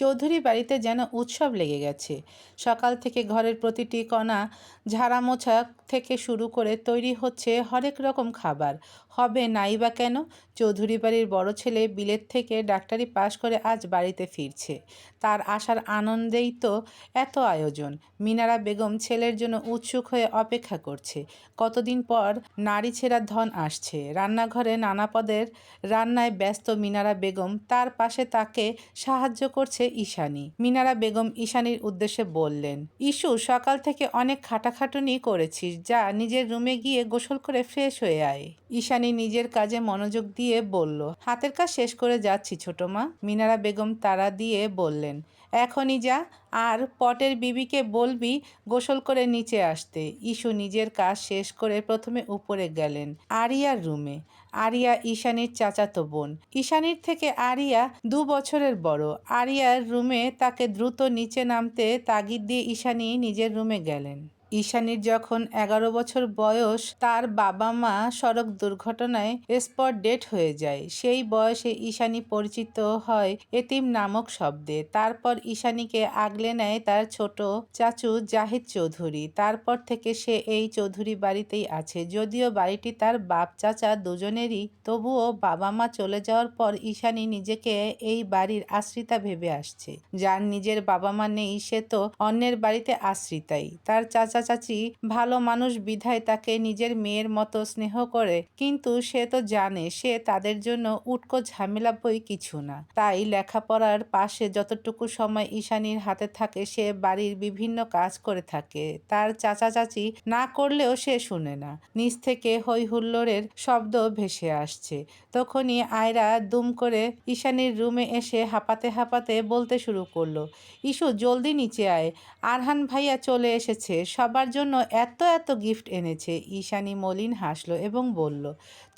চৌধুরী বাড়িতে যেন উৎসব লেগে গেছে। সকাল থেকে ঘরের প্রতিটি কণা ঝাড়া মোছা থেকে শুরু করে তৈরি হচ্ছে হরেক রকম খাবার। হবে নাই বা কেন? চৌধুরী বাড়ির বড় ছেলে বিলেত থেকে ডাক্তারি পাশ করে আজ বাড়িতে ফিরছে। তার আসার আনন্দেই তো এত আয়োজন। মিনারা বেগম ছেলের জন্য উৎসুক হয়ে অপেক্ষা করছে। কতদিন পর নারী ছেঁড়া ধন আসছে। রান্নাঘরে নানা পদের রান্নায় ব্যস্ত মিনারা বেগম তার পাশে তাকে সাহায্য করছে ঈশানী। মিনারা বেগম ঈশানীর উদ্দেশ্যে বললেন ইস্যু সকাল থেকে অনেক খাটাখাটুনি করেছিস যা নিজের রুমে গিয়ে গোসল করে ফ্রেশ হয়ে আয়। ঈশানী নিজের কাজে মনোযোগ দিয়ে বলল, হাতের কাজ শেষ করে যাচ্ছি ছোট মা। মিনারা বেগম তারা দিয়ে বললেন এখনই যা, আর পটের বিবিকে বলবি গোসল করে নিচে আসতে। ইস্যু নিজের কাজ শেষ করে প্রথমে উপরে গেলেন, আরিয়ার রুমে। আরিয়া ঈশানীর চাচাতো বোন। ঈশানীর থেকে আরিয়া দু বছরের বড়। আরিয়ার রুমে তাকে দ্রুত নিচে নামতে তাগিদ দিয়ে ঈশানি নিজের রুমে গেলেন। ঈশানীর যখন এগারো বছর বয়স, তার বাবা মা সড়ক দুর্ঘটনায় স্পট ডেট হয়ে যায়। সেই বয়সে ঈশানী পরিচিত হয় এতিম নামক শব্দে। তারপর ঈশানীকে আগলে নেয় তার ছোট চাচু জাহিদ চৌধুরী। তারপর থেকে সে এই চৌধুরী বাড়িতেই আছে। যদিও বাড়িটি তার বাপ চাচা দুজনেরই, তবুও বাবা মা চলে যাওয়ার পর ঈশানী নিজেকে এই বাড়ির আশ্রিতা ভেবে আসছে। যার নিজের বাবা মা নেই, সে তো অন্যের বাড়িতে আশ্রিতাই। তার চাচা চাচি ভালো মানুষ বিধায় তাকে নিজের মেয়ের মতো স্নেহ করে। কিন্তু সে তো জানে, সে তাদের জন্য উটকো ঝামেলা বই কিছু না। তাই লেখাপড়ার পাশে যতটুকু সময় ঈশানীর হাতে থাকে, সে বাড়ির বিভিন্ন কাজ করে থাকে। তার চাচা চাচি না করলেও সে শুনে না। নিচ থেকে হই হুল্লোড়ের শব্দ ভেসে আসছে। তখনই আয়রা দুম করে ঈশানীর রুমে এসে হাঁপাতে হাঁপাতে বলতে শুরু করল ইস্যু জলদি নিচে আয়। আরহান ভাইয়া চলে এসেছে সবার জন্য এত এত গিফট এনেছে। ঈশানী মলিন হাসলো এবং বলল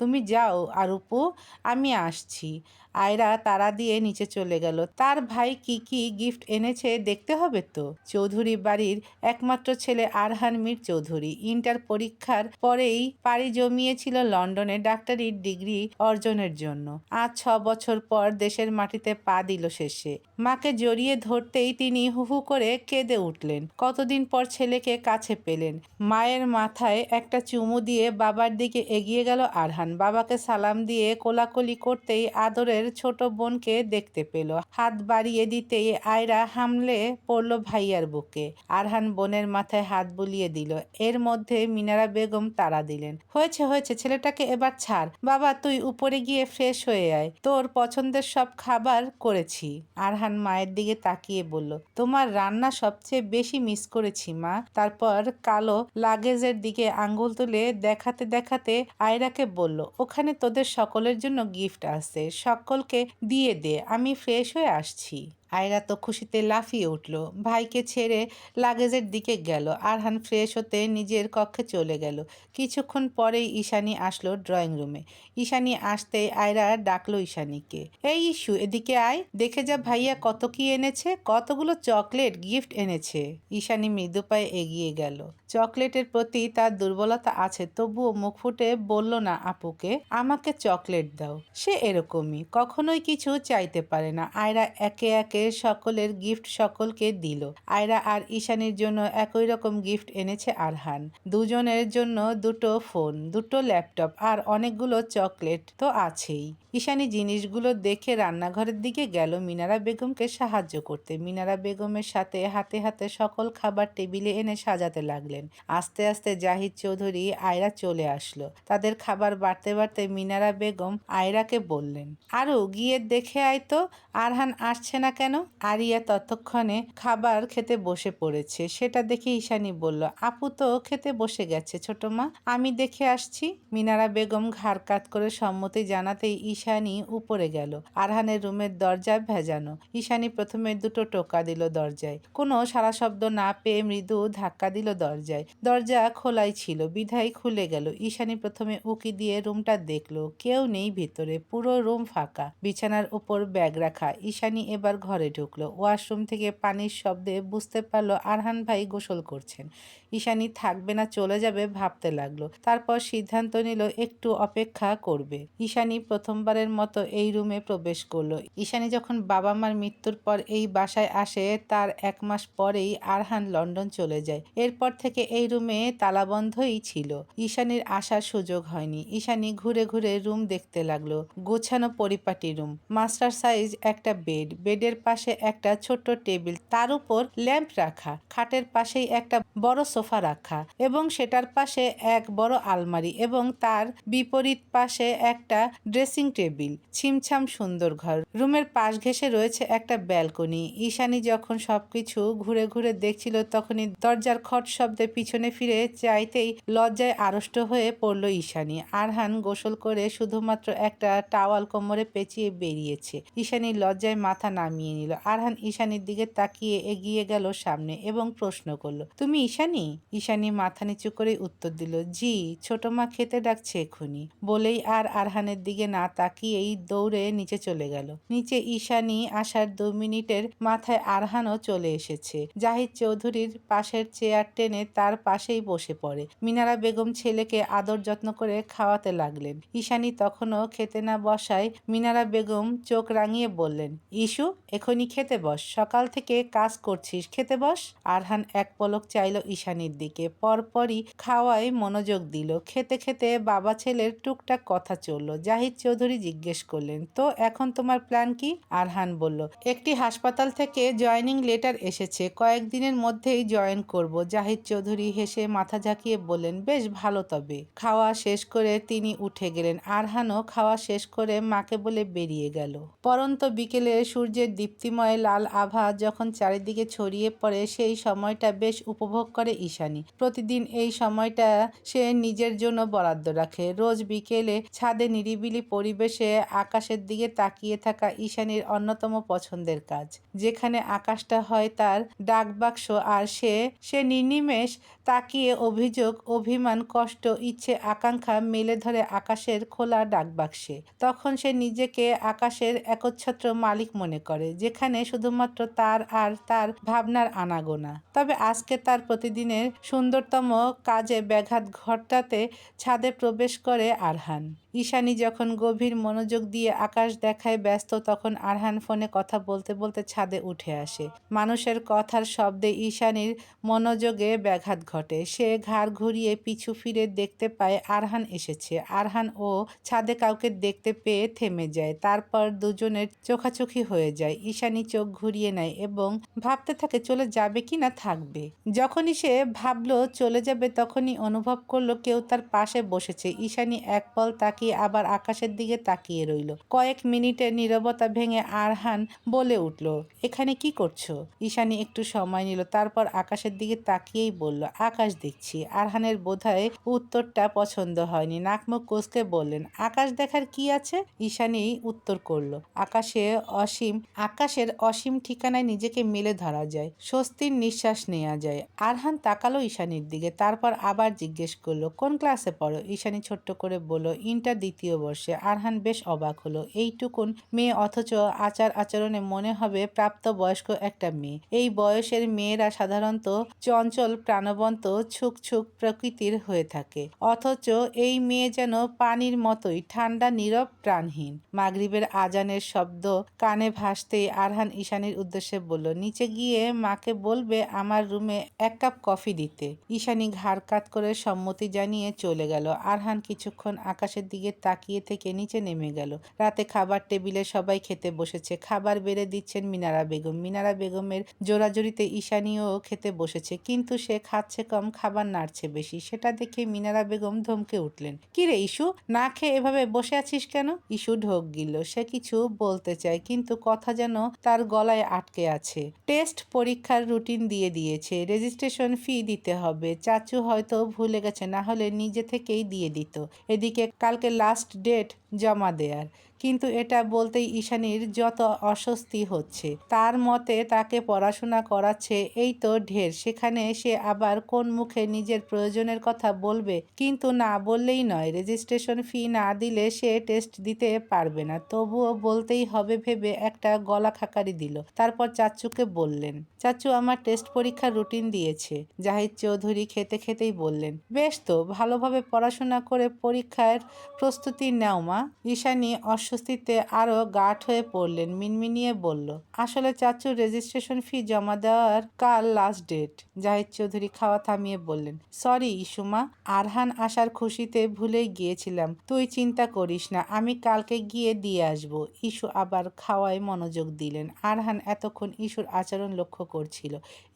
তুমি যাও, আরুপু, আমি আসছি। আয়রা তারা দিয়ে নিচে চলে গেল। তার ভাই কি কি গিফট এনেছে দেখতে হবে তো? চৌধুরী বাড়ির একমাত্র ছেলে আরহান মীর চৌধুরী। ইন্টার পরীক্ষার পরেই পাড়ি জমিয়েছিল লন্ডনে ডাক্তারির ডিগ্রি অর্জনের জন্য। আজ ছ বছর পর দেশের মাটিতে পা দিল শেষে। মাকে জড়িয়ে ধরতেই তিনি হুহু করে কেঁদে উঠলেন। কতদিন পর ছেলেকে কাছে পেলেন? মায়ের মাথায় একটা চুমু দিয়ে বাবার দিকে এগিয়ে গেল আরহান। বাবাকে সালাম দিয়ে কোলাকুলি করতেই আদরের ছোট বোনকে দেখতে পেল। হাত বাড়িয়ে দিতেই আয়রা হামলে পড়ল ভাইয়ার বুকে। আরহান বোনের মাথায় হাত বুলিয়ে দিল। এর মধ্যে মিনারা বেগম তাড়া দিলেন। হয়েছে হয়েছে, ছেলেটাকে এবার ছাড়। বাবা, তুই উপরে গিয়ে ফ্রেশ হয়ে আয়। তোর পছন্দের সব খাবার করেছি। আরহান মায়ের দিকে তাকিয়ে বলল, তোমার রান্না সবচেয়ে বেশি মিস করেছি, মা। তারপর কালো লাগেজের দিকে আঙ্গুল তুলে দেখাতে দেখাতে আয়রাকে বলল ওখানে তোদের সকলের জন্য গিফট আছে। সকলকে দিয়ে দে আমি ফ্রেশ হয়ে আসছি। আয়রা তো খুশিতে লাফিয়ে উঠল। ভাইকে ছেড়ে লাগেজের দিকে গেল। আরহান ফ্রেশ হতে নিজের কক্ষে চলে গেল। কিছুক্ষণ পরেই ঈশানী আসলো ড্রয়িং রুমে। ঈশানী আসতেই আয়রা ডাকলো ঈশানীকে। এই ইস্যু এদিকে আয়। দেখে যা ভাইয়া কত কি এনেছে, কতগুলো চকলেট গিফট এনেছে। ঈশানী মৃদু পায়ে এগিয়ে গেল। চকলেটের প্রতি তার দুর্বলতা আছে, তবুও মুখ ফুটে বলল, না আপুকে, আমাকে চকলেট দাও। সে এরকমই, কখনোই কিছু চাইতে পারে না। আয়রা একে একে সকলের গিফট সকলকে দিল। আয়রা আর ঈশানীর জন্য একই রকম গিফট এনেছে আরহান। দুজনের জন্য দুটো ফোন দুটো ল্যাপটপ আর অনেকগুলো চকলেট তো আছেই। ঈশানি জিনিসগুলো দেখে রান্নাঘরের দিকে গেল মিনারা বেগমকে সাহায্য করতে। মিনারা বেগমের সাথে হাতে হাতে সকল খাবার টেবিলে এনে সাজাতে লাগলেন। আস্তে আস্তে জাহিদ চৌধুরী আয়রা চলে আসলো। তাদের খাবার বাড়তে বাড়তে মিনারা বেগম আয়রাকে বললেন আরও গিয়ে দেখে আয় তো, আরহান আসছে না কেন? আরিয়া ততক্ষণে খাবার খেতে বসে পড়েছে? সেটা দেখে ঈশানি বলল, আপু তো খেতে বসে গেছে, ছোট মা। আমি দেখে আসছি। মিনারা বেগম ঘাড় কাত করে সম্মতি জানাতেই ঈশানি উপরে গেল। আরহানের রুমের দরজা ভেজানো। ঈশানি প্রথমে দুটো টোকা দিল দরজায়। কোনো সারা শব্দ না পেয়ে মৃদু ধাক্কা দিল দরজায়। দরজা খোলাই ছিল, বিধায় খুলে গেল। ঈশানী প্রথমে উকি দিয়ে রুমটা দেখল, কেউ নেই ভিতরে, পুরো রুম ফাঁকা। বিছানার উপর ব্যাগ রাখা। ঈশানি এবার ঘরে ঘরে ঢুকলো। ওয়াশরুম থেকে পানির শব্দে বুঝতে পারল আরহান ভাই গোসল করছেন। ঈশানী থাকবে না, চলে যাবে ভাবতে লাগল। তারপর সিদ্ধান্ত নিল একটু অপেক্ষা করবে। ঈশানী প্রথমবারের মতো এই রুমে প্রবেশ করল। ঈশানী যখন বাবা মার মৃত্যুর পর এই বাসায় আসে, তার এক মাস পরেই আরহান লন্ডন চলে যায়। এরপর থেকে এই রুমে তালাবন্ধই ছিল। ঈশানীর আসার সুযোগ হয়নি। ঈশানী ঘুরে ঘুরে রুম দেখতে লাগল। গোছানো পরিপাটি রুম। মাস্টার সাইজ একটা বেড। বেডের পাশে একটা ছোট্ট টেবিল, তার উপর ল্যাম্প রাখা, খাটের পাশেই একটা বড় সোফা রাখা এবং সেটার পাশে এক বড় আলমারি এবং তার বিপরীত পাশে একটা ড্রেসিং টেবিল, ছিমছাম সুন্দর ঘর। রুমের পাশ ঘেঁষে রয়েছে একটা ব্যালকনি। ঈশানি যখন সবকিছু ঘুরে ঘুরে দেখছিল, তখনই দরজার খট শব্দে পিছনে ফিরে চাইতেই লজ্জায় আড়ষ্ট হয়ে পড়ল ঈশানী। আরহান গোসল করে শুধুমাত্র একটা টাওয়াল কোমরে পেঁচিয়ে বেরিয়েছে। ঈশানী লজ্জায় মাথা নামিয়ে নিল। আরহান ঈশানীর দিকে তাকিয়ে এগিয়ে গেল সামনে এবং প্রশ্ন করল, তুমি ঈশানি? ঈশানী মাথা নিচু করে উত্তর দিল, জি, ছোট মা খেতে ডাকছে এখুনি বলেই আর আরহানের দিকে না তাকিয়েই দৌড়ে নিচে চলে গেল। নিচে ঈশানি আসার দু মিনিটের মাথায় আরহানও চলে এসেছে। জাহিদ চৌধুরীর পাশের চেয়ার টেনে তার পাশেই বসে পড়ে। মিনারা বেগম ছেলেকে আদর যত্ন করে খাওয়াতে লাগলেন। ঈশানী তখনও খেতে না বসায় মিনারা বেগম চোখ রাঙিয়ে বললেন ইস্যু এখনই খেতে বস। সকাল থেকে কাজ করছিস, খেতে বস। আরহান এক পলক চাইল ঈশানির দিকে। পরপরই খাওয়ায় মনোযোগ দিল। খেতে খেতে বাবা ছেলের টুকটাক কথা চলল। জাহিদ চৌধুরী জিজ্ঞেস করলেন, তো এখন তোমার প্ল্যান কি? আরহান বলল, একটি হাসপাতাল থেকে জয়েনিং লেটার এসেছে। কয়েকদিনের মধ্যেই জয়েন করব। জাহিদ চৌধুরী হেসে মাথা ঝাঁকিয়ে বললেন, বেশ ভালো তবে। খাওয়া শেষ করে তিনি উঠে গেলেন। আরহানও খাওয়া শেষ করে মাকে বলে বেরিয়ে গেল। পরন্ত বিকেলে সূর্যের দীপ্তিময় লাল আভা যখন চারিদিকে ছড়িয়ে পড়ে, সেই সময়টা বেশ উপভোগ করে ঈশানী। প্রতিদিন এই সময়টা সে নিজের জন্য বরাদ্দ রাখে। রোজ বিকেলে ছাদে নিরিবিলি পরিবেশে আকাশের দিকে তাকিয়ে থাকা ঈশানীর অন্যতম পছন্দের কাজ। যেখানে আকাশটা হয় তার ডাকবাক্স আর সে সে নির্নিমেষ তাকিয়ে অভিযোগ, অভিমান, কষ্ট, ইচ্ছে, আকাঙ্ক্ষা মেলে ধরে আকাশের খোলা ডাকবাক্সে। তখন সে নিজেকে আকাশের একচ্ছত্র মালিক মনে করে, যেখানে শুধুমাত্র তার আর তার ভাবনার আনাগোনা। তবে আজকে তার প্রতিদিনের সুন্দরতম কাজে ব্যাঘাত ঘটাতে ছাদে প্রবেশ করে আরহান। ঈশানী যখন গভীর মনোযোগ দিয়ে আকাশ দেখায় ব্যস্ত, তখন আরহান ফোনে কথা বলতে বলতে ছাদে উঠে আসে। মানুষের কথার শব্দে ঈশানীর মনোযোগে ব্যাঘাত ঘটে। সে ঘাড় ঘুরিয়ে পিছু ফিরে দেখতে পায় আরহান এসেছে। আরহান ও ছাদে কাউকে দেখতে পেয়ে থেমে যায়। তারপর দুজনের চোখাচোখি হয়ে যায়। ঈশানী চোখ ঘুরিয়ে নেয় এবং ভাবতে থাকে, চলে যাবে কি না? থাকবে। যখনই সে ভাবলো, চলে যাবে, তখনই অনুভব করল, কেউ তার পাশে বসেছে। ঈশানী এক পল তাকিয়ে আবার আকাশের দিকে তাকিয়ে রইল। কয়েক মিনিটের নীরবতা ভেঙে আরহান বলে উঠল, এখানে কি করছ? ঈশানী একটু সময় নিল, তারপর আকাশের দিকে তাকিয়েই বলল, আকাশ দেখছি। আরহানের বোধহয় উত্তরটা পছন্দ হয়নি। নাকমুখ কোসকে বললেন, আকাশ দেখার কি আছে? ঈশানী উত্তর করল, আকাশে অসীম, আকাশের অসীম ঠিকানায় নিজেকে মেলে ধরা যায়, স্বস্তির নিঃশ্বাস নেওয়া যায়। আরহান তাকালো ঈশানীর দিকে, তারপর আবার জিজ্ঞেস করল, কোন ক্লাসে পড়ো? ঈশানী ছোট্ট করে বলল, ইন্টার দ্বিতীয় বর্ষে। আরহান বেশ অবাক হলো। এইটুকুন মেয়ে অথচ আচার আচরণে মনে হবে প্রাপ্তবয়স্ক একটা মেয়ে। এই বয়সের মেয়েরা সাধারণত চঞ্চল, প্রাণবন্ত ছুক ছুক প্রকৃতির হয়ে থাকে। অথচ এই মেয়ে যেন পানির মতোই ঠান্ডা, নীরব, প্রাণহীন। মাগরিবের আজানের শব্দ কানে ভাসতেই আরহান ঈশানীর উদ্দেশ্যে বলল, নিচে গিয়ে মাকে বলবে আমার রুমে এক কাপ কফি দিতে। ঈশানী ঘাড় কাত করে সম্মতি জানিয়ে চলে গেল। আরহান কিছুক্ষণ আকাশের দিকে তাকিয়ে থেকে নিচে নেমে গেল। রাতে খাবার টেবিলে সবাই খেতে বসেছে। খাবার বেড়ে দিচ্ছেন মিনারা বেগম। মিনারা বেগমের জোরাজুরিতে ঈশানীও খেতে বসেছে, কিন্তু সে খাচ্ছে কম, খাবার নাড়ছে বেশি। সেটা দেখে মিনারা বেগম ধমকে উঠলেন, কি রে ইস্যু না খেয়ে এভাবে বসে আছিস কেন? ইস্যু ঢোক গিল সে কিছু বলতে চায়, কিন্তু কথা যেন তার গলায় আটকে আছে। টেস্ট পরীক্ষার রুটিন দিয়ে দিয়েছে, রেজিস্ট্রেশন ফি দিতে হবে। চাচু হয়তো ভুলে গেছে, না হলে নিজে থেকেই দিয়ে দিত। এদিকে কালকে লাস্ট ডেট জমা দেয়ার। কিন্তু এটা বলতেই ঈশানীর যত অস্বস্তি হচ্ছে। তার মতে তাকে পড়াশোনা করাচ্ছে এই তো ঢের, সেখানে সে আবার কোন মুখে নিজের প্রয়োজনের কথা বলবে কিন্তু না বললেই নয় রেজিস্ট্রেশন ফি না দিলে সে টেস্ট দিতে পারবে না। তবুও বলতেই হবে ভেবে একটা গলা খাকারি দিল। তারপর চাচুকে বললেন, চাচু আমার টেস্ট পরীক্ষার রুটিন দিয়েছে। জাহিদ চৌধুরী খেতে খেতেই বললেন, বেশ তো, ভালোভাবে পড়াশোনা করে পরীক্ষার প্রস্তুতি নাও মা। ঈশানী অস্বস্তিতে আরও গাঢ় হয়ে পড়লেন, মিনমিনিয়ে বলল, আসলে চাচুর রেজিস্ট্রেশন ফি জমা দেওয়ার কাল লাস্ট ডেট জাহিদ চৌধুরী খাওয়া থামিয়ে বললেন সরি ইসুমা, আরহান আসার খুশিতে ভুলেই গিয়েছিলাম, তুই চিন্তা করিস না, আমি কালকে গিয়ে দিয়ে আসব। ইস্যু আবার খাওয়ায় মনোযোগ দিলেন, আরহান এতক্ষণ ইস্যুর আচরণ লক্ষ্য করছিল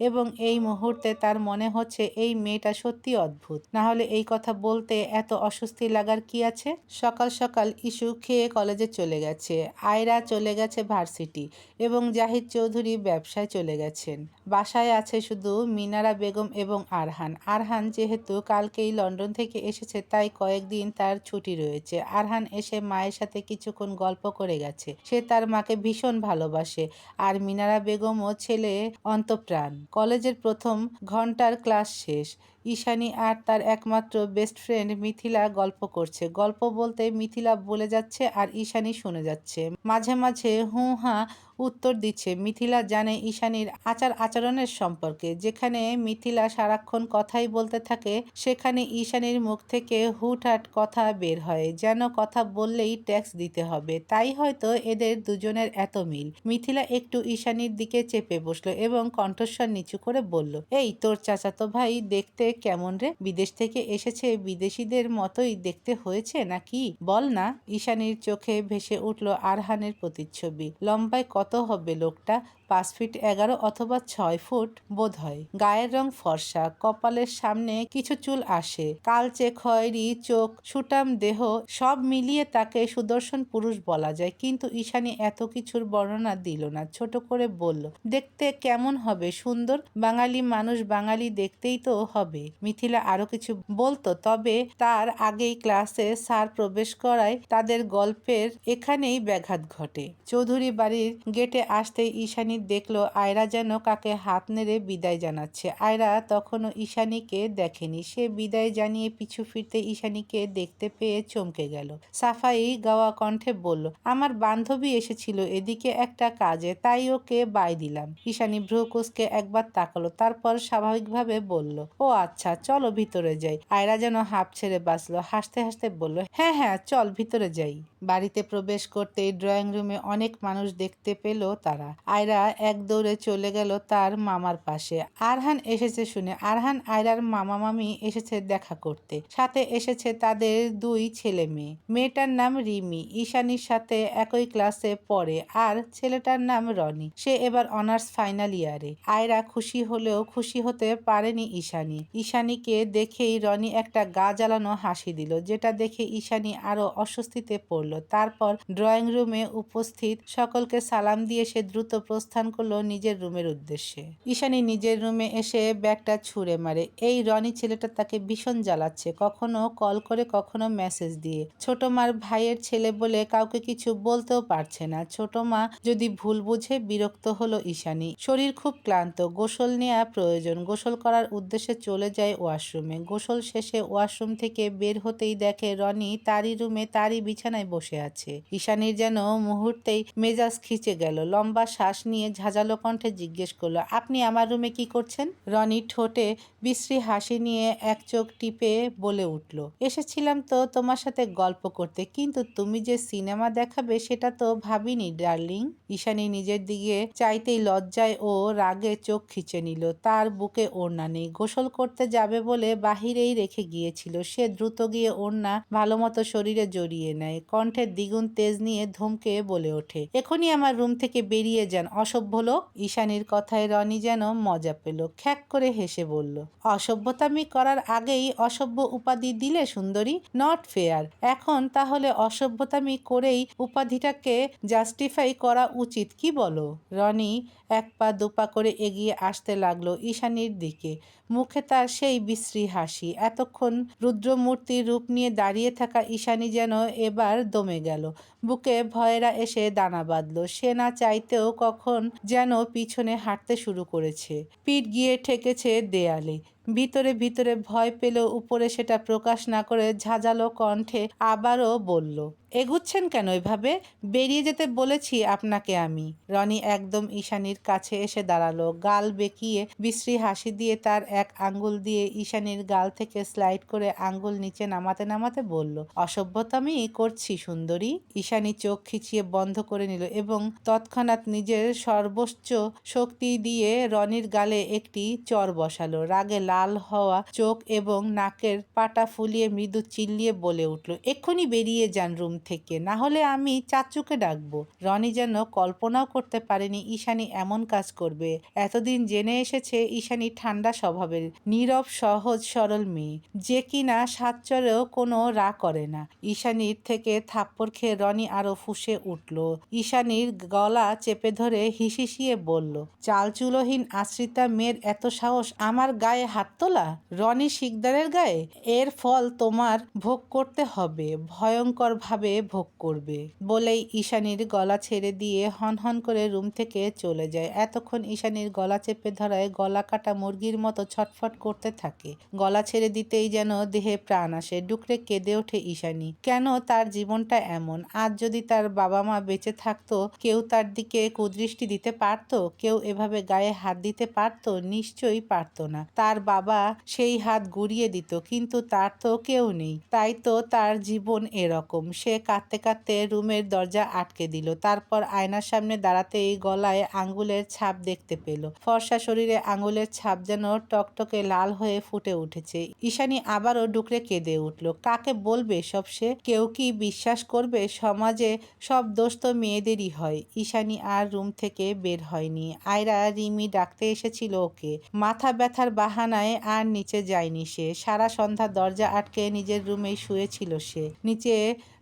এবং এই মুহূর্তে তার মনে হচ্ছে এই মেয়েটা সত্যি অদ্ভুত। না হলে এই কথা বলতে এত অস্বস্তি লাগার কি আছে? সকাল সকাল ইস্যু খেয়ে কলেজে চলে গেছে। আয়রা চলে গেছে ভার্সিটি এবং জাহিদ চৌধুরী ব্যবসায় চলে গেছেন। বাসায় আছে শুধু মিনারা বেগম এবং আরহান। আরহান যেহেতু কালকেই লন্ডন থেকে এসেছে, তাই কয়েকদিন তার ছুটি রয়েছে। আরহান এসে মায়ের সাথে কিছুক্ষণ গল্প করে গেছে। সে তার মাকে ভীষণ ভালোবাসে আর মিনারা বেগমও ছেলে অন্তপ্রাণ। কলেজের প্রথম ঘণ্টার ক্লাস শেষ। ঈশানী আর তার একমাত্র বেস্ট ফ্রেন্ড মিথিলা গল্প করছে। গল্প বলতে মিথিলা বলে যাচ্ছে আর ঈশানী শুনে যাচ্ছে। মাঝে মাঝে হুঁ হা উত্তর দিচ্ছে, মিথিলা জানে ঈশানীর আচার আচরণের সম্পর্কে। যেখানে মিথিলা সারাক্ষণ কথাই বলতে থাকে, সেখানে ঈশানীর মুখ থেকে হুটহাট কথা বের হয়। যেন কথা বললেই ট্যাক্স দিতে হবে। তাই হয়তো এদের দুজনের এত মিল। মিথিলা একটু ঈশানীর দিকে চেপে বসল এবং কণ্ঠস্বর নিচু করে বলল, এই তোর চাচাতো ভাই দেখতে কেমন রে? বিদেশ থেকে এসেছে, বিদেশিদের মতোই দেখতে হয়েছে নাকি? বল না। ঈশানীর চোখে ভেসে উঠল আরহানের প্রতিচ্ছবি। লম্বায় কত হবে লোকটা। পাঁচ ফিট এগারো অথবা ছয় ফুট বোধ হয়। গায়ের রং ফর্সা, কপালের সামনে কিছু চুল আসে। কালচে খয়েরি, চোখ, সুটাম দেহ সব মিলিয়ে তাকে সুদর্শন পুরুষ বলা যায়। কিন্তু ঈশানী এত কিছুর বর্ণনা দিল না, ছোট করে বলল, দেখতে কেমন হবে? সুন্দর? বাঙালি মানুষ বাঙালি দেখতেই তো হবে। মিথিলা আরও কিছু বলতো, তবে তার আগেই ক্লাসে স্যার প্রবেশ করায় তাদের গল্পের এখানেই ব্যাঘাত ঘটে। চৌধুরী বাড়ির গেটে আসতে ঈশানী দেখল আয়রা যেন কাকে হাত নেড়ে বিদায় জানাচ্ছে। আয়রা তখনও ঈশানীকে দেখেনি। সে বিদায় জানিয়ে পিছু ফিরতে ঈশানীকে দেখতে পেয়ে চমকে গেল। সাফাই গাওয়া কণ্ঠে বলল, আমার বান্ধবী এসেছিল এদিকে একটা কাজে, তাই ওকে বাই দিলাম। ঈশানী ভ্রুকুসকে একবার তাকালো, তারপর স্বাভাবিকভাবে বলল, ও আচ্ছা চলো ভিতরে যাই। আয়রা যেন হাঁপ ছেড়ে বাঁচলো, হাসতে হাসতে বলল হ্যাঁ হ্যাঁ চল ভিতরে যাই। বাড়িতে প্রবেশ করতেই ড্রয়িং রুমে অনেক মানুষ দেখতে পেল তারা। আয়রা এক দৌড়ে চলে গেল তার মামার পাশে। আরহান এসেছে শুনে। আরহান, আয়রার মামা মামি এসেছে দেখা করতে। সাথে এসেছে তাদের দুই ছেলে মেয়ে। মেয়েটার নাম রিমি। ঈশানীর সাথে একই ক্লাসে পড়ে আর ছেলেটার নাম রনি। সে এবার অনার্স ফাইনাল ইয়ারে। আয়রা খুশি হলেও খুশি হতে পারেনি ঈশানি। ঈশানিকে দেখেই রনি একটা গা জ্বালানো হাসি দিল, যেটা দেখে ঈশানি আরও অস্বস্তিতে পড়ল। তারপর ড্রয়িং রুমে উপস্থিত সকলকে সালাম দিয়ে সে দ্রুত প্রস্থান করল নিজের রুমের উদ্দেশ্যে। ঈশানী নিজের রুমে এসে ব্যাগটা ছুঁড়ে মারে। এই রনি ছেলেটা তাকে ভীষণ জ্বালাচ্ছে, কখনো কল করে, কখনো মেসেজ দিয়ে। ছোট মার ভাইয়ের ছেলে বলে কাউকে কিছু বলতেও পারছে না। ছোট মা যদি ভুল বুঝে বিরক্ত হলো ঈশানী। শরীর খুব ক্লান্ত, গোসল নেওয়া প্রয়োজন। গোসল করার উদ্দেশ্যে চলে যায় ওয়াশরুমে। গোসল শেষে ওয়াশরুম থেকে বের হতেই দেখে রনি তারই রুমে তারই বিছানায় বসে আছে। ঈশানীর যেন মুহূর্তেই মেজাজ খিচে গেল। লম্বা শ্বাস নিয়ে ঝাঁঝালো কণ্ঠে জিজ্ঞেস করল, আপনি আমার রুমে কি করছেন? রনি ঠোঁটে বিশ্রী হাসি নিয়ে এক চোখ টিপে বলে উঠল, এসেছিলাম তো তোমার সাথে গল্প করতে, কিন্তু তুমি যে সিনেমা দেখাবে সেটা তো ভাবিনি, ডার্লিং। ঈশানী নিজের দিকে চাইতেই লজ্জায় ও রাগে চোখ খিচে নিল। তার বুকে ওড়না নেই। গোসল করতে যাবে বলে বাহিরেই রেখে গিয়েছিল। সে দ্রুত গিয়ে ওড়না ভালো মতো শরীরে জড়িয়ে নেয়। কণ্ঠের দ্বিগুণ তেজ নিয়ে ধমকে বলে ওঠে। এখনই আমার রুম থেকে বেরিয়ে যান অসভ্য লোক। ঈশানীর কথায় রনি যেন মজা পেল, খ্যাক করে হেসে বলল অসভ্যতামি করার আগেই অসভ্য উপাধি দিলে সুন্দরী নট ফেয়ার এখন তাহলে অসভ্যতামি করেই উপাধিটাকে জাস্টিফাই করা উচিত, কি বলো? রনি এক পা দুপা করে এগিয়ে আসতে লাগল ঈশানীর দিকে। মুখে তার সেই বিশ্রী হাসি। এতক্ষণ রুদ্রমূর্তির রূপ নিয়ে দাঁড়িয়ে থাকা ঈশানী যেন এবার দমে গেল। বুকে ভয়েরা এসে দানা বাঁধল। সে না চাইতেও কখন যেন পিছনে হাঁটতে শুরু করেছে। পিঠ গিয়ে ঠেকেছে দেয়ালে। ভিতরে ভিতরে ভয় পেলেও উপরে সেটা প্রকাশ না করে ঝাঁঝালো কণ্ঠে আবারও বলল, এগুচ্ছেন কেন এভাবে? বেরিয়ে যেতে বলেছি আপনাকে আমি। রনি একদম ঈশানীর কাছে এসে দাঁড়াল। গাল বেঁকিয়ে বিশ্রী হাসি দিয়ে তার এক আঙ্গুল দিয়ে ঈশানীর গাল থেকে স্লাইড করে আঙ্গুল নিচে নামাতে নামাতে বলল, অসভ্যতামি করছি সুন্দরী। ঈশানী চোখ খিচিয়ে বন্ধ করে নিল এবং তৎক্ষণাৎ নিজের সর্বোচ্চ শক্তি দিয়ে রনির গালে একটি চর বসালো। রাগে লাল হওয়া চোখ এবং নাকের পাটা ফুলিয়ে মৃদু চিল্লিয়ে বলে উঠল, এক্ষুনি বেরিয়ে যান রুম থেকে, না হলে আমি চাচুকে ডাকবো। রনি যেন কল্পনাও করতে পারেনি ঈশানি এমন কাজ করবে। এতদিন জেনে এসেছে ঈশানি ঠান্ডা স্বভাবের, নীরব, সহজ, সরল মেয়ে, যে কিনা সাতচরেও কোনো রা করে না। ঈশানীর থেকে থাপ্পড় খেয়ে রনি আরও ফুসে উঠল। ঈশানীর গলা চেপে ধরে হিসিসিয়ে বলল চালচুলোহীন আশ্রিতা মেয়ের এত সাহস আমার গায়ে হাত তোলা? রনি শিকদারের গায়ে? এর ফল তোমার ভোগ করতে হবে, ভয়ঙ্করভাবে ভোগ করবে। বলেই ঈশানীর গলা ছেড়ে দিয়ে হনহন করে রুম থেকে চলে যায়। এতক্ষণ ঈশানীর গলা চেপে ধরায় গলা কাটা মুরগির মতো ছটফট করতে থাকে। গলা ছেড়ে দিতেই যেন দেহে প্রাণ আসে। ডুকরে কেঁদে ওঠে ঈশানী। কেন তার জীবনটা এমন? আজ যদি তার বাবা মা বেঁচে থাকতো, কেউ তার দিকে কুদৃষ্টি দিতে পারতো, কেউ এভাবে গায়ে হাত দিতে পারতো, নিশ্চয়ই পারতো না। তার বাবা সেই হাত গুড়িয়ে দিত, কিন্তু তার তো কেউ নেই। তাই তো তার জীবন এরকম। সে কাঁদতে কাঁদতে রুমের দরজা আটকে দিল। তারপর আয়নার সামনে দাঁড়াতেই গলায় আঙ্গুলের ছাপ দেখতে পেল। ফর্সা শরীরে আঙ্গুলের ছাপ যেন টকটকে লাল হয়ে ফুটে উঠেছে। ঈশানী আবারও ডুকরে কেঁদে উঠল। কাকে বলবে সব সে? কেউ কি বিশ্বাস করবে সমাজে সব দোষ তো মেয়েদেরই হয়। ঈশানি আর রুম থেকে বের হয়নি। আয়রা রিমি ডাকতে এসেছিল ওকে। মাথা ব্যথার বাহানায় আর নিচে যায়নি সে। সারা সন্ধ্যা দরজা আটকে নিজের রুমেই শুয়েছিল সে। নিচে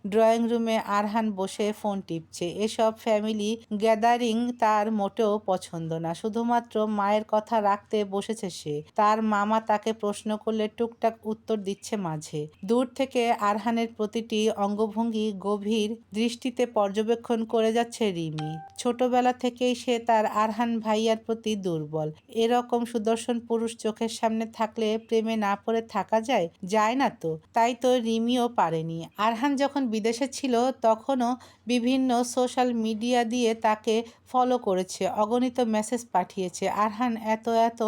ড্রয়িং রুমে আরহান বসে ফোন টিপছে। এসব ফ্যামিলি গ্যাদারিং তার মোটেও পছন্দ না। শুধুমাত্র মায়ের কথা রাখতে বসেছে সে। তার মামা তাকে প্রশ্ন করলে টুকটাক উত্তর দিচ্ছে মাঝে। দূর থেকে আরহানের প্রতিটি অঙ্গভঙ্গি গভীর দৃষ্টিতে পর্যবেক্ষণ করে যাচ্ছে রিমি। ছোটবেলা থেকেই সে তার আরহান ভাইয়ার প্রতি দুর্বল। এরকম সুদর্শন পুরুষ চোখের সামনে থাকলে প্রেমে না পড়ে থাকা যায়? যায় না তো। তাই তো রিমিও পারেনি। আরহান যখন বিদেশে ছিল, তখনও বিভিন্ন সোশ্যাল মিডিয়া দিয়ে তাকে ফলো করেছে, অগণিত মেসেজ পাঠিয়েছে। আরহান এত এত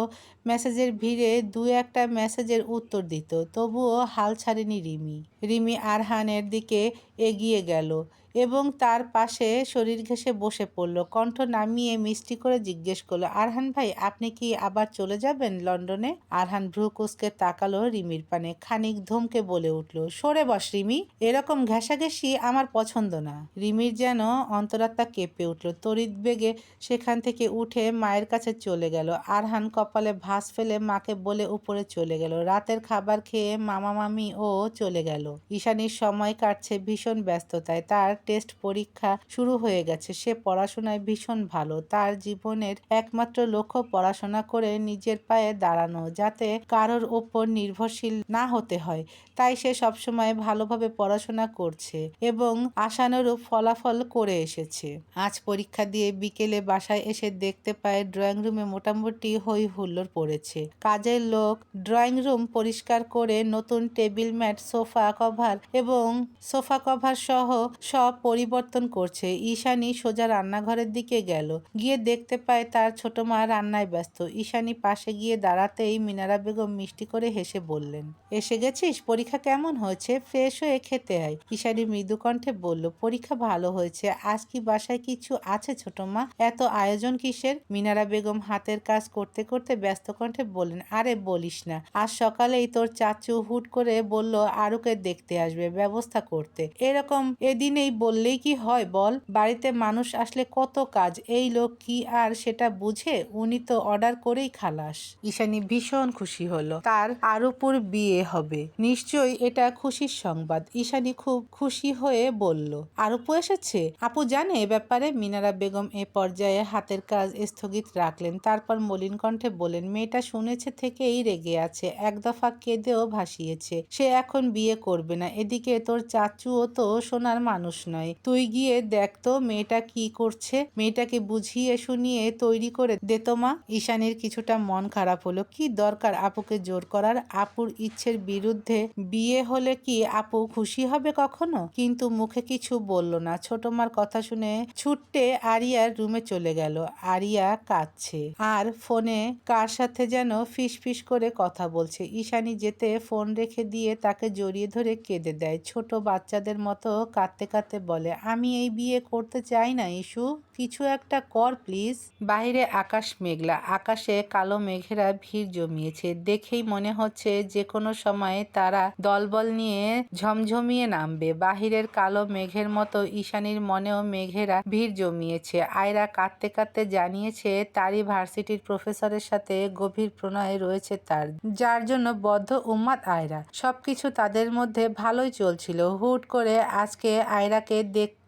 মেসেজের ভিড়ে দু একটা মেসেজের উত্তর দিত, তবুও হাল ছাড়েনি রিমি। রিমি আরহানের দিকে এগিয়ে গেল এবং তার পাশে শরীর ঘেঁষে বসে পড়ল। কণ্ঠ নামিয়ে মিষ্টি করে জিজ্ঞেস করল, আরহান ভাই, আপনি কি আবার চলে যাবেন লন্ডনে? আরহান ভ্রুকুসকে তাকালো রিমির পানে, খানিক ধমকে বলে উঠল, সরে বস রিমি, এরকম ঘেঁষাঘেঁষি আমার পছন্দ না। রিমির যেন অন্তরাত্মা কেঁপে উঠল, তড়িৎ বেগে সেখান থেকে উঠে মায়ের কাছে চলে গেল। আরহান কপালে ভাস ফেলে মাকে বলে উপরে চলে গেল। রাতের খাবার খেয়ে মামা মামি ও চলে গেল। ঈশানীর সময় কাটছে ভীষণ ব্যস্ততায়। তার টেস্ট পরীক্ষা শুরু হয়ে গেছে। সে পড়াশোনায় ভীষণ ভালো। তার জীবনের একমাত্র লক্ষ্য পড়াশোনা করে নিজের পায়ে দাঁড়ানো, যাতে কারোর ওপর নির্ভরশীল না হতে হয়। তাই সে সবসময় ভালোভাবে পড়াশোনা করছে এবং আশানুরূপ ফলাফল করে এসেছে। আজ পরীক্ষা দিয়ে বিকেলে বাসায় এসে দেখতে পায়, ড্রয়িং রুমে মোটামুটি হই হুল্লোড় পড়েছে। কাজের লোক ড্রয়িং রুম পরিষ্কার করে নতুন টেবিল ম্যাট, সোফা কভার এবং সোফা কভার সহ সব পরিবর্তন করছে। ঈশানী সোজা রান্নাঘরের দিকে গেল। গিয়ে দেখতে পায় তার ছোট মা রান্নায় ব্যস্ত। ঈশানী পাশে গিয়ে দাঁড়াতেই মিনারা বেগম মিষ্টি করে হেসে বললেন, এসে গেছিস? পরীক্ষা কেমন হয়েছে? ফ্রেশ হয়ে খেতে আয়। ঈশানী মৃদু কণ্ঠে বলল, পরীক্ষা ভালো হয়েছে। আজ কি বাসায় কিছু আছে ছোট মা? এত আয়োজন কিসের? মিনারা বেগম হাতের কাজ করতে করতে ব্যস্ত কণ্ঠে বললেন, আরে বলিস না। আজ সকালেই তোর চাচু হুট করে বলল, আরুকে দেখতে আসবে, ব্যবস্থা করতে। এরকম এদিনেই বললেই কি হয় বল? বাড়িতে মানুষ আসলে কত কাজ, এই লোক কি আর সেটা বুঝে? উনি তো অর্ডার করেই খালাস। ঈশানী ভীষণ খুশি হলো। তার আরুপুর বিয়ে হবে। নিশ্চয়ই এটা খুশির সংবাদ। ঈশানী খুব খুশি হয়ে বলল আরুপু এসেছে? আপু জানে এ ব্যাপারে? মিনারা বেগম এ পর্যায়ে হাতের কাজ স্থগিত রাখলেন। তারপর মলিন কণ্ঠে বলেন মেয়েটা শুনেছে থেকেই রেগে আছে, এক দফা কেঁদেও ভাসিয়েছে। সে এখন বিয়ে করবে করবে না। এদিকে তোর চাচুও তো সোনার মানুষ নয়। তুই গিয়ে দেখ তো মেয়েটা কি করছে। মেয়েটাকে বুঝিয়ে শুনিয়ে তৈরি করে দে তো মা। ঈশানের কিছুটা মন খারাপ হলো। কি দরকার আপুকে জোর করার? আপুর ইচ্ছের বিরুদ্ধে বিয়ে হলে কি আপু খুশি হবে কখনো? কিন্তু মুখে কিছু বলল না। ছোট মার কথা শুনে ছুট্টে আরিয়ার রুমে চলে গেল। আরিয়া কাঁদছে। আর ফোনে কার সাথে যেন ফিস ফিস করে কথা বলছে। ঈশানী যেতে ফোন রেখে দিয়ে তাকে জড়িয়ে ধরে কেঁদে দেয়। ছোট বাচ্চাদের মতো কাঁদতে কাঁদতে বলে, আমি এই বিয়ে করতে চাই না ইস্যু কিছু একটা কর, প্লিজ। বাইরে আকাশ মেঘলা। আকাশে কালো মেঘেরা ভিড় জমিয়েছে। দেখেই মনে হচ্ছে যে কোনো সময় তারা দলবল নিয়ে ঝমঝমিয়ে নামবে। বাহিরের কালো মেঘের মতো ঈশানীর মনেও মেঘেরা ভিড় জমিয়েছে। আয়রা কাঁদতে কাঁদতে জানিয়েছে, তারই ভার্সিটির প্রফেসরের সাথে গভীর প্রণয়ে রয়েছে তার। যার জন্য বদ্ধ উম্মাদ আয়রা। সবকিছু তাদের মধ্যে ভালোই চলছিল। হুট করে আজকে আয়রাকে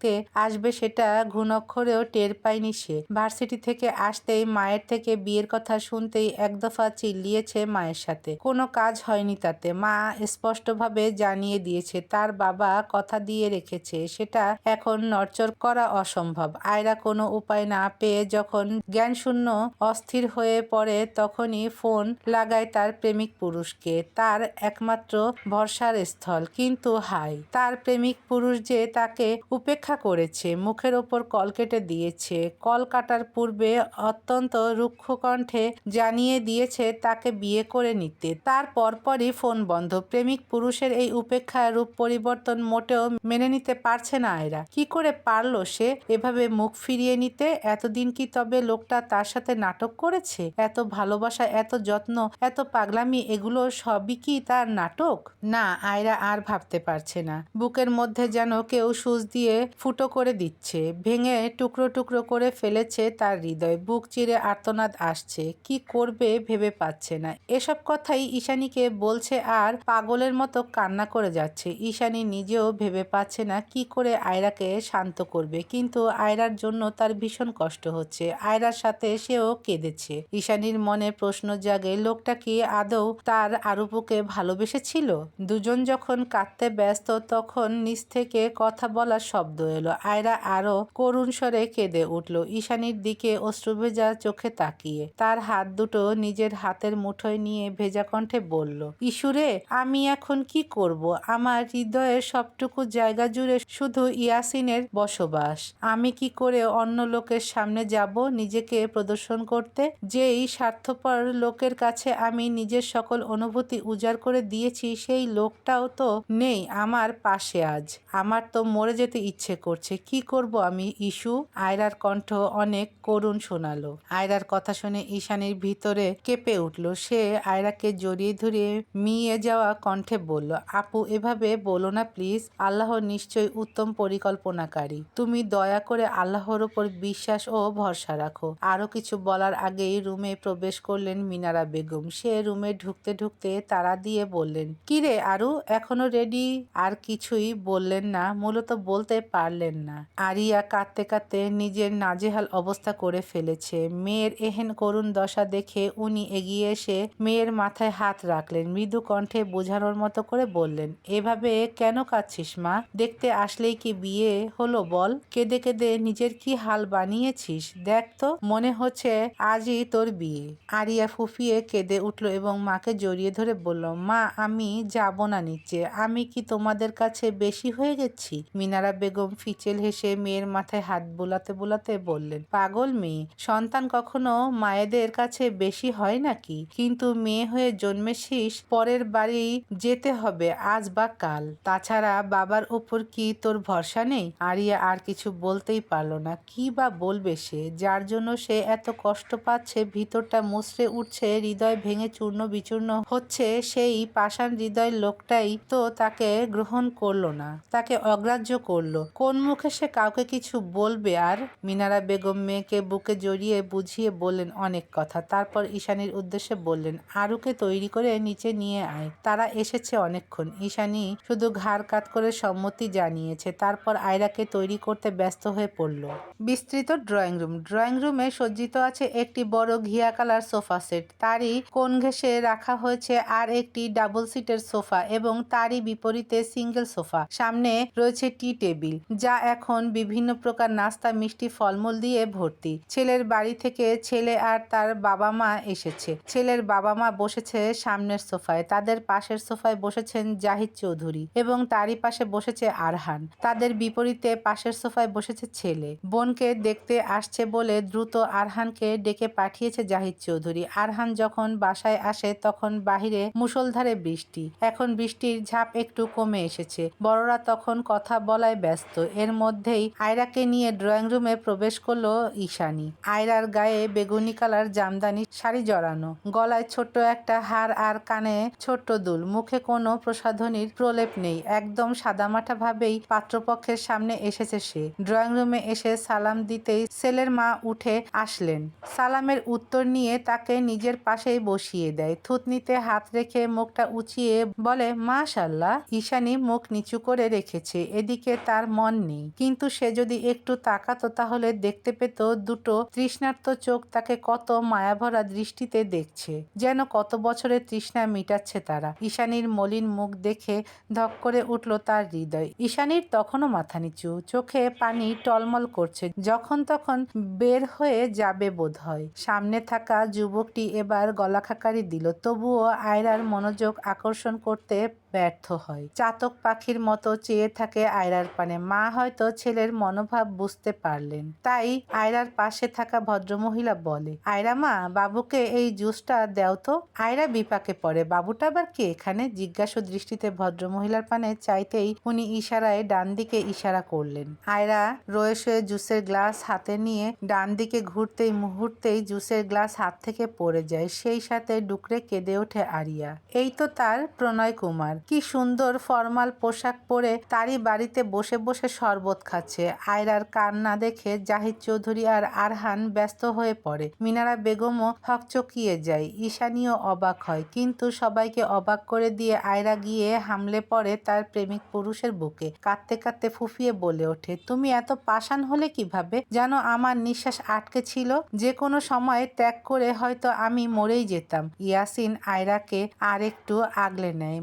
দেখতে আসবে সেটা ঘুণক্ষরেও টের পায়নি সে। ভার্সিটি থেকে আসতেই মায়ের থেকে বিয়ের কথা শুনতেই এক দফা চিল্লিয়েছে মায়ের সাথে। কোনো কাজ হয়নি তাতে। মা স্পষ্টভাবে জানিয়ে দিয়েছে, তার বাবা কথা দিয়ে রেখেছে, সেটা এখন নড়চড় করা অসম্ভব। আয়রা কোনো উপায় না পেয়ে যখন জ্ঞানশূন্য অস্থির হয়ে পড়ে, তখনই ফোন লাগায় তার প্রেমিক পুরুষকে। তার একমাত্র ভরসার স্থল, কিন্তু হাই। তার প্রেমিক পুরুষ যে তাকে উপেক্ষা করেছে, মুখের ওপর কল কেটে দিয়েছে। কল কাটার পূর্বে অত্যন্ত রুক্ষ কণ্ঠে জানিয়ে দিয়েছে তাকে বিয়ে করে নিতে। তার পরপরই ফোন বন্ধ। প্রেমিক পুরুষের এই উপেক্ষা রূপ পরিবর্তন মোটেও মেনে নিতে পারছে না আয়রা কি করে পারল সে এভাবে মুখ ফিরিয়ে নিতে? এতদিন কি তবে লোকটা তার সাথে নাটক করেছে? এত ভালোবাসা, এত যত্ন, এত পাগলামি, এগুলো সবই কি তার নাটক? না, আয়রা আর ভাবতে পারছে না। বুকের মধ্যে যেন কেউ সুচ দিয়ে ফুটো করে দিচ্ছে, ভেঙে টুকরো টুকরো করে ফেলেছে তার হৃদয়। বুক চিরে আর্তনাদ আসছে, কি করবে ভেবে পাচ্ছে না। এসব কথাই ঈশানীকে বলছে আর পাগলের মতো কান্না করে যাচ্ছে। ঈশানী নিজেও ভেবে পাচ্ছে না কি করে আয়রাকে শান্ত করবে, কিন্তু আয়রার জন্য তার ভীষণ কষ্ট হচ্ছে। আয়রার সাথে সেও কেঁদেছে। ঈশানীর মনে প্রশ্ন জাগে, লোকটা কি আদৌ তার আরুপুকে ভালোবেসেছিল? দুজন যখন কাঁদতে ব্যস্ত, তখন নিচ থেকে কথা বলার শব্দ এলো। আয়রা আরও করুণ স্বরে কেঁদে উঠল। ঈশানীর দিকে অশ্রুভেজা চোখে তাকিয়ে। তার হাত দুটো নিজের হাতের মুঠোয় নিয়ে ভেজা কণ্ঠে বলল, ইসুরে, আমি এখন কি করব? আমার হৃদয়ের সবটুকু জায়গা জুড়ে শুধু ইয়াসিনের বসবাস। আমি কি করে অন্য লোকের সামনে যাব নিজেকে প্রদর্শন করতে? যেই স্বার্থপর লোকের কাছে আমি নিজের সকল অনুভূতি উজাড় করে দিয়েছি, সেই লোকটাও তো নেই আমার পাশে আজ। আমার তো মরে যেতে ইচ্ছে করছে, কি করব আমি? ইস্যু আয়রার কণ্ঠ অনেক করুণ শোনালো। আয়রার কথা শুনে ঈশানীর ভিতরে কেঁপে উঠল। সে আয়রাকে জড়িয়ে ধরে মিয়ে যাওয়া কণ্ঠে বলল, আপু, এভাবে বলো না প্লিজ। আল্লাহ নিশ্চয়ই উত্তম পরিকল্পনাকারী। তুমি দয়া করে আল্লাহর ওপর বিশ্বাস ও ভরসা রাখো। আরও কিছু বলার আগেই রুমে প্রবেশ করলেন মিনারা বেগম। সে রুমে ঢুকতে ঢুকতে তারা দিয়ে বললেন কিরে আরু, এখনও রেডি আর কিছুই বললেন না। মূলত বলতে পারলেন না। আরিয়া কাঁদতে কাঁদতে নিজের নাজেহাল অবস্থা করে ফেলেছে। মেয়ের এহেন করুণ দশা দেখে উনি এগিয়ে এসে মেয়ের মাথায় হাত রাখলেন। মৃদু কণ্ঠে বোঝানোর মতো করে বললেন, এভাবে কেন কাঁদছিস মা? দেখতে আসলেই কি বিয়ে হলো বল? কেঁদে কেঁদে নিজের কি হাল বানিয়েছিস? দেখ তো, মনে হচ্ছে আজই তোর বিয়ে। আরিয়া ফুফিয়ে কেঁদে উঠল এবং মাকে জড়িয়ে ধরে বলল, মা, আমি যাব না নিচে। আমি কি তোমাদের কাছে বেশি হয়ে গেছি? মিনারা বেগম ফিচেল হেসে মেয়ের মাথায় হাত বোলাতে বোলাতে বললেন, পাগল মেয়ে, সন্তান কখনো মায়েদের কাছে বেশি হয় নাকি? কিন্তু মেয়ে হয়ে জন্মেছিস, পরের বাড়ি যেতে হবে, আজ বা কাল। তাছাড়া বাবার উপর কি তোর ভরসা নেই? আরিয়া আর কিছু বলতেই পারল না। কি বা বলবে সে? যার জন্য সে এত কষ্ট পাচ্ছে, ভিতরটা মুচড়ে উঠছে, হৃদয় ভেঙে চূর্ণ বিচূর্ণ হচ্ছে, সেই পাষাণ হৃদয় লোকটাই তো তাকে গ্রহণ করল না, তাকে অগ্রাহ্য করল। কোন মুখে সে কাউকে কিছু বলবে? আর মিনারা বেগম মেয়েকে বুকে জড়িয়ে বুঝিয়ে বললেন অনেক কথা। তারপর ঈশানীর উদ্দেশ্যে বললেন, আরুকে তৈরি করে নিচে নিয়ে আয়। তারা এসেছে অনেকক্ষণ। ঈশানী শুধু ঘাড় কাত করে সম্মতি জানিয়েছে। তারপর আয়রাকে তৈরি করতে ব্যস্ত হয়ে পড়ল। বিস্তৃত ড্রয়িং রুম। ড্রয়িং রুমে সজ্জিত আছে একটি বড় ঘিয়া কালার সোফা সেট। তারই কোন ঘেঁষে রাখা হয়েছে আর একটি ডাবল সিটের সোফা এবং তারই বিপরীতে সিঙ্গেল সোফা। সামনে রয়েছে টি টেবিল। যা এখন বিভিন্ন প্রকার নাস্তা, মিষ্টি, ফলমূল দিয়ে ভর্তি। ছেলের বাড়ি থেকে ছেলে আর তার বাবা মা এসেছে। ছেলের বাবা মা বসেছে সামনের সোফায়। তাদের পাশের সোফায় বসেছেন জাহিদ চৌধুরী এবং তারই পাশে বসেছে আরহান। তাদের বিপরীতে পাশের সোফায় বসেছে ছেলে। বোনকে দেখতে আসছে বলে দ্রুত আরহানকে ডেকে পাঠিয়েছে জাহিদ চৌধুরী। আরহান যখন বাসায় আসে, তখন বাহিরে মুষলধারে বৃষ্টি। এখন বৃষ্টির ঝাপ একটু কমে এসেছে। বড়রা তখন কথা বলায় ব্যস্ত। এর মধ্যেই আয়রাকে নিয়ে ড্রয়িং রুমে প্রবেশ করল ঈশানি। আয়রার গায়ে বেগুনি কালার জামদানি শাড়ি জড়ানো। গলায় ছোট্ট একটা হার আর কানে ছোট্ট দুল। মুখে কোনো প্রসাধনীর প্রলেপ নেই। একদম সাদামাটা ভাবেই পাত্রপক্ষের সামনে এসেছে সে। ড্রয়িং রুমে এসে সালাম দিতেই ছেলের মা উঠে আসলেন। সালামের উত্তর নিয়ে তাকে নিজের পাশেই বসিয়ে দেয়। থুতনিতে হাত রেখে মুখটা উঁচিয়ে বলে, মাশাল্লাহ। ঈশানি মুখ নিচু করে রেখেছে। এদিকে তার মন নেই। কিন্তু সে যদি একটু তাকাতো তাহলে দেখতে পেত দুটো তৃষ্ণার্ত চোখ তাকে কত মায়াভরা দৃষ্টিতে দেখছে। যেন কত বছরের তৃষ্ণা মিটাচ্ছে তারা। ঈশানীর মলিন মুখ দেখে ধক করে উঠল তার হৃদয়। ঈশানীর তখনও মাথা নিচু। চোখে পানি টলমল করছে। যখন তখন বের হয়ে যাবে বোধ হয় সামনে থাকা যুবকটি এবার গলাখাকারি দিল। তবুও আয়রার মনোযোগ আকর্ষণ করতে ব্যর্থ হয়। চাতক পাখির মতো চেয়ে থাকে আয়রার পানে। মা হয়তো ছেলের মনোভাব বুঝতে পারলেন। তাই আয়রার পাশে থাকা ভদ্রমহিলা বলে, আয়রা মা, বাবুকে এই জুসটা দেও তো। আয়রা বিপাকে পড়ে। বাবুটা আবার কে? এখানে জিজ্ঞাসু দৃষ্টিতে ভদ্রমহিলার পানে চাইতেই উনি ইশারায় ডান দিকে ইশারা করলেন। আয়রা রয়ে শুয়ে জুসের গ্লাস হাতে নিয়ে ডান দিকে ঘুরতেই মুহূর্তেই জুসের গ্লাস হাত থেকে পড়ে যায়। সেই সাথে ডুকরে কেঁদে ওঠে আরিয়া। এই তো তার প্রণয় কুমার। কি সুন্দর ফর্মাল পোশাক পরে তারই বাড়িতে বসে বসে শরবত খাচ্ছে। আয়রার কান্না দেখে জাহিদ চৌধুরী আর আরহান ব্যস্ত হয়ে পড়ে। মিনারা বেগমও হকচকিয়ে যায়। ঈশানীও অবাক হয়। কিন্তু সবাইকে অবাক করে দিয়ে আয়রা গিয়ে হামলে পড়ে তার প্রেমিক পুরুষের বুকে। কাঁদতে কাঁদতে ফুফিয়ে বলে ওঠে, তুমি এত পাষাণ হলে কীভাবে? যেন আমার নিঃশ্বাস আটকে ছিল। যে কোনো সময় ত্যাগ করে হয়তো আমি মরেই যেতাম। ইয়াসিন আয়রাকে আর একটু আগলে নেয়।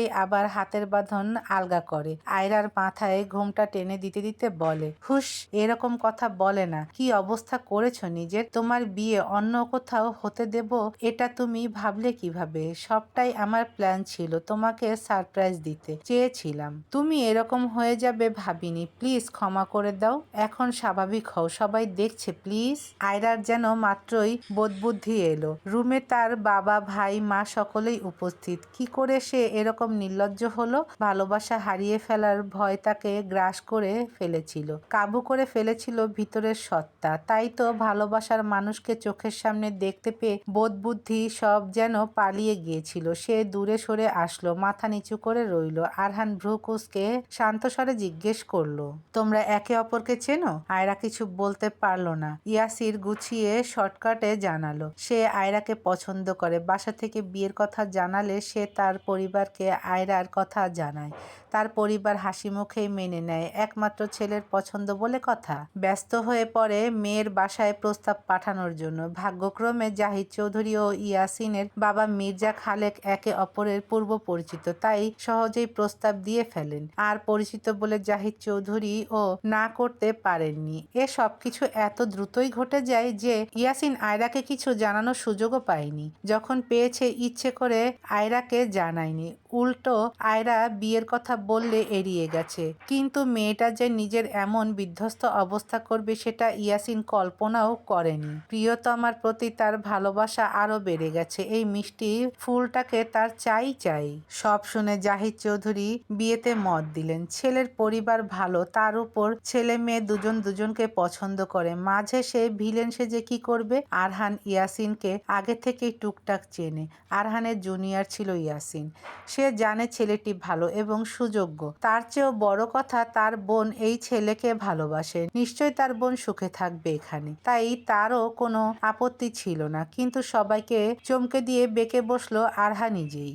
মুহূর্তেই আবার হাতের বাঁধন আলগা করে। আয়রার মাথায় ঘুমটা টেনে দিতে দিতে বলে হুস এরকম কথা বলে না। কি অবস্থা করেছ নিজের? তোমার বিয়ে অন্য কোথাও হতে দেব? এটা তুমি ভাবলে কীভাবে? সবটাই আমার প্ল্যান ছিল, তোমাকে সারপ্রাইজ দিতে। চেয়েছিলাম। তুমি এরকম হয়ে যাবে ভাবিনি। প্লিজ ক্ষমা করে দাও। এখন স্বাভাবিক হও, সবাই দেখছে, প্লিজ। আয়রার যেন মাত্রই বোধবুদ্ধি এলো। রুমে তার বাবা, ভাই, মা সকলেই উপস্থিত। কি করে সে এরকম নির্লজ্জ হলো, ভালোবাসা হারিয়ে ফেলার ভয় তাকে গ্রাস করে ফেলেছিল। কাবু করে ফেলেছিল ভিতরের সত্তা। তাই তো ভালোবাসার মানুষকে চোখের সামনে দেখতে পেয়ে বোধ বুদ্ধি সব যেন পালিয়ে গিয়েছিল। সে দূরে সরে আসলো, মাথা নিচু করে রইল। আরহান ভ্রুকুসকে শান্ত স্বরে জিজ্ঞেস করল, তোমরা একে অপরকে চেনো? আয়রা কিছু বলতে পারল না। ইয়াসির গুছিয়ে শর্টকাটে জানালো, সে আয়রাকে পছন্দ করে। বাসা থেকে বিয়ের কথা জানালে সে তার পরিবারকে আয়রার কথা জানায়। তার পরিবার হাসি মুখেই মেনে নেয়। একমাত্র ছেলের পছন্দ বলে কথা। ব্যস্ত হয়ে পড়ে মেয়ের বাসায় প্রস্তাব পাঠানোর জন্য। ভাগ্যক্রমে জাহিদ চৌধুরী ও ইয়াসিনের বাবা মির্জা খালেক একে অপরের পূর্ব পরিচিত। তাই সহজেই প্রস্তাব দিয়ে ফেলেন। আর পরিচিত বলে জাহিদ চৌধুরী ও না করতে পারেননি। এ সব কিছু এত দ্রুতই ঘটে যায় যে ইয়াসিন আয়রাকে কিছু জানানোর সুযোগও পায়নি। যখন পেয়েছে ইচ্ছে করে আয়রাকে জানায়নি। উল্টো আয়রা বিয়ের কথা বললে এড়িয়ে গেছে। কিন্তু মেয়েটা যে নিজের এমন বিধ্বস্ত অবস্থা করবে সেটা ইয়াসিন কল্পনাও করেনি। প্রিয়তমার প্রতি তার ভালোবাসা আরও বেড়ে গেছে। এই মিষ্টি ফুলটাকে তার চাই চাই। সব শুনে জাহিদ চৌধুরী বিয়েতে মত দিলেন। ছেলের পরিবার ভালো, তার উপর ছেলে মেয়ে দুজন দুজনকে পছন্দ করে। মাঝে সে ভিলেন সে যে কি করবে? আরহান ইয়াসিনকে আগে থেকেই টুকটাক চেনে। আরহানের জুনিয়র ছিল ইয়াসিন। সে সে জানে ছেলেটি ভালো এবং সুযোগ্য। তার চেয়েও বড় কথা, তার বোন এই ছেলেকে ভালোবাসে। নিশ্চয়ই তার বোন সুখে থাকবে এখানে। তাই তারও কোনো আপত্তি ছিল না। কিন্তু সবাইকে চমকে দিয়ে বেঁকে বসল আরহা নিজেই।